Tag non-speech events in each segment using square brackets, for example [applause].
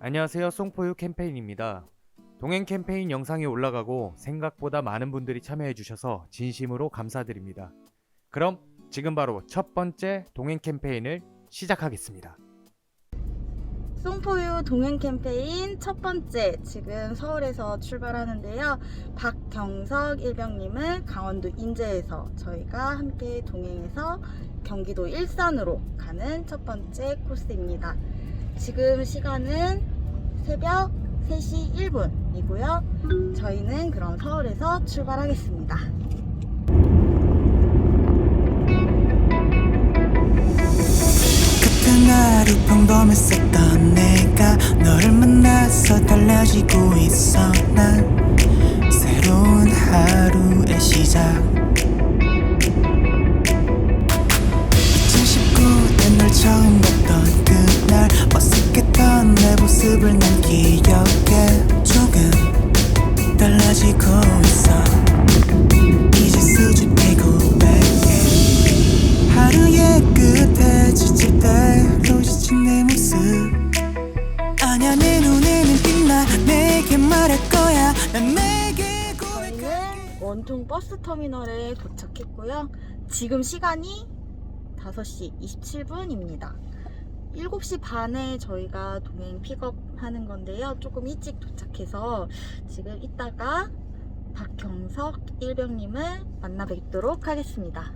안녕하세요. 송포유 캠페인입니다. 동행 캠페인 영상이 올라가고 생각보다 많은 분들이 참여해 주셔서 진심으로 감사드립니다. 그럼 지금 바로 첫 번째 동행 캠페인을 시작하겠습니다. 송포유 동행 캠페인 첫 번째 지금 서울에서 출발하는데요. 박경석 일병님을 강원도 인제에서 저희가 함께 동행해서 경기도 일산으로 가는 첫 번째 코스입니다. 지금 시간은 새벽 3시 1분이고요. 저희는 그럼 서울에서 출발하겠습니다. 그날이 평범했었던 내가 너를 만나서 달라지고 있어 난 새로운 하루의 시작 저희는 원통 버스 터미널에 도착했고요. 지금 시간이 5시 27분입니다. 7시 반에 저희가 동행 픽업하는 건데요. 조금 일찍 도착해서 지금 이따가 박경석 일병님을 만나 뵙도록 하겠습니다.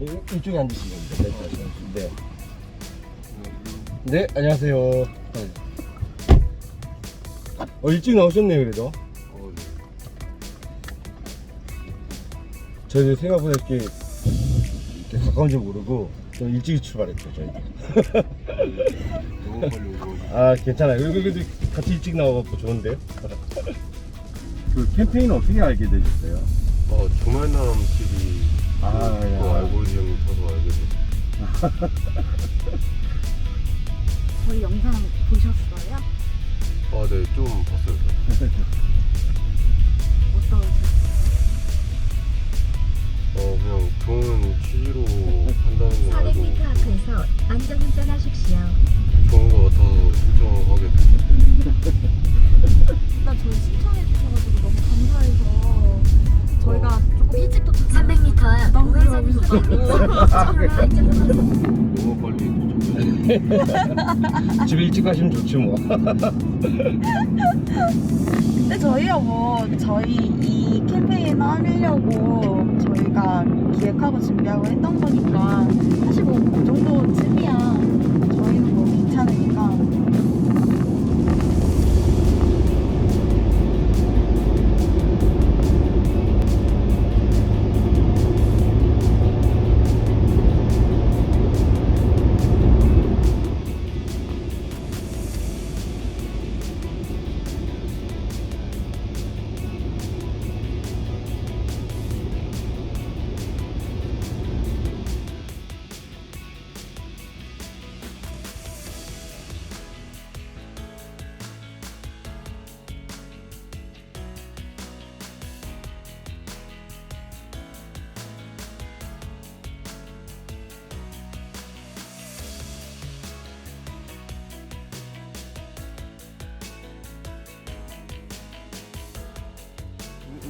이- 이쪽에 앉으시면 됩니다. 네. 네, 안녕하세요. 네. 어, 일찍 나오셨네요, 그래도. 저희도 생각보다 이렇게, 이렇게 가까운 줄 모르고 좀 일찍 출발했죠, 저희도. [laughs] 아, 괜찮아요. 그래도 같이 일찍 나와갖고 좋은데요? 그 캠페인 어떻게 알게 되셨어요? 어, 조만남 TV 아, 그 야. 알고리즘 타서 알게 됐어요. [laughs] 저희 영상 보셨어요? 아, 네, 좀 봤어요. 어떠셨어요? 어, 그냥 좋은 취지로 한다는 거 알고 400m 앞에서 안전운전하십시오. 좋은 거 같아서 너무 빨리 도착해서 집에 일찍 가시면 좋지 뭐. 근데 저희가 뭐 저희 이 캠페인 하려고 저희가 기획하고 준비하고 했던 거니까 사실 뭐 그 정도 쯤이야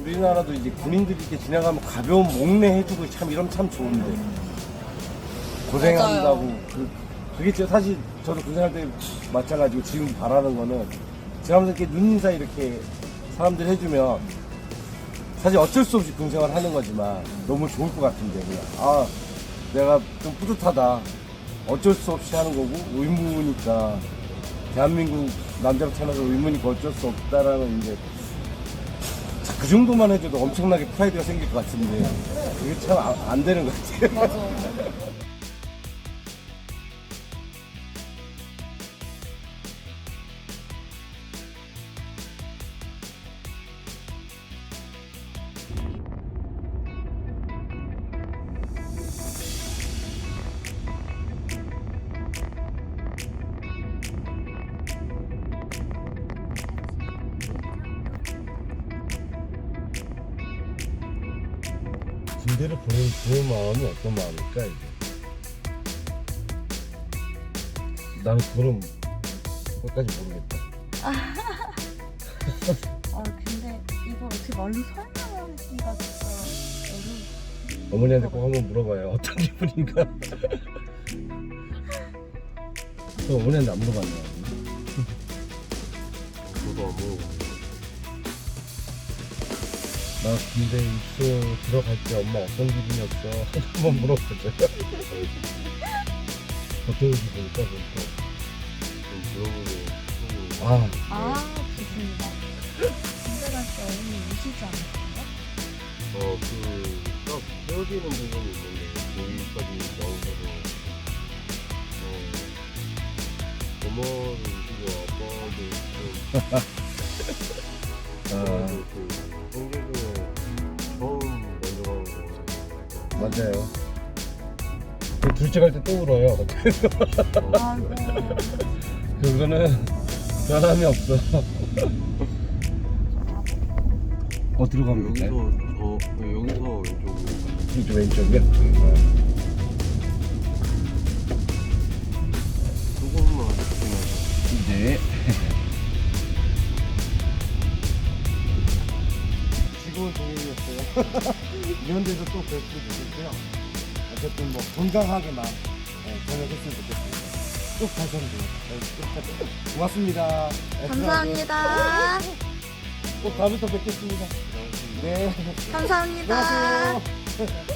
우리나라도 이제 군인들이 이렇게 지나가면 가벼운 목례 해주고 참 이러면 참 좋은데. 고생한다고. 그, 그게 저 사실 저도 고생할 때 마찬가지고 지금 바라는 거는 항상 이렇게 눈인사 이렇게 사람들 해주면 사실 어쩔 수 없이 군생활 하는 거지만 너무 좋을 것 같은데 그냥. 아 내가 좀 뿌듯하다. 어쩔 수 없이 하는 거고 의무니까. 대한민국 남자로 태어나서 의무니까 어쩔 수 없다라는 이제 그 정도만 해줘도 엄청나게 프라이드가 생길 것 같은데 그게 참 안 되는 것 같아요. 맞아 군대를 보낸 부모 마음이 어떤 마음일까 이게 나는 그거는 끝까지 모르겠다 아 [laughs] 근데 이거 어떻게 말로 설명하기가 진짜 어려워. 어머니한테 꼭 한번 물어봐요 어떤 기분인가 [laughs] 저 어머니한테 안 물어봤네요 저도 안. 나 군대 입소 들어갈 때 엄마 어떤 기분이었어? [laughs] 한번 물어보자 [laughs] 어떤 기분일까 그거 좀 물어보고 또아아 좋습니다. 군대 갈때 어머니 우시지 않았어요? 어, 그, 딱 헤어지는 부분이 있는데, 거기까지 나오셔서, 어, 엄마도 우시고, 아빠도 좀, [laughs] 아, 그, 맞아요 그 둘째 갈 때 또 울어요 아이고. [laughs] 그거는 변함이 없어 어 들어가면 여기서, 될까요? 저, 네, 여기서 왼쪽으로. 이쪽 왼쪽이요? 조금만 조심해서. 네 즐거운 동행이었어요. 이런 데서 또 뵐 수도 있고요. 어쨌든 뭐 건강하게만 네, 저녁했으면 좋겠습니다. 쭉 가셨는데요. 네, 고맙습니다. 네, 감사합니다. 꼭 다음에 또 뵙겠습니다. 네. 감사합니다. 안녕하세요.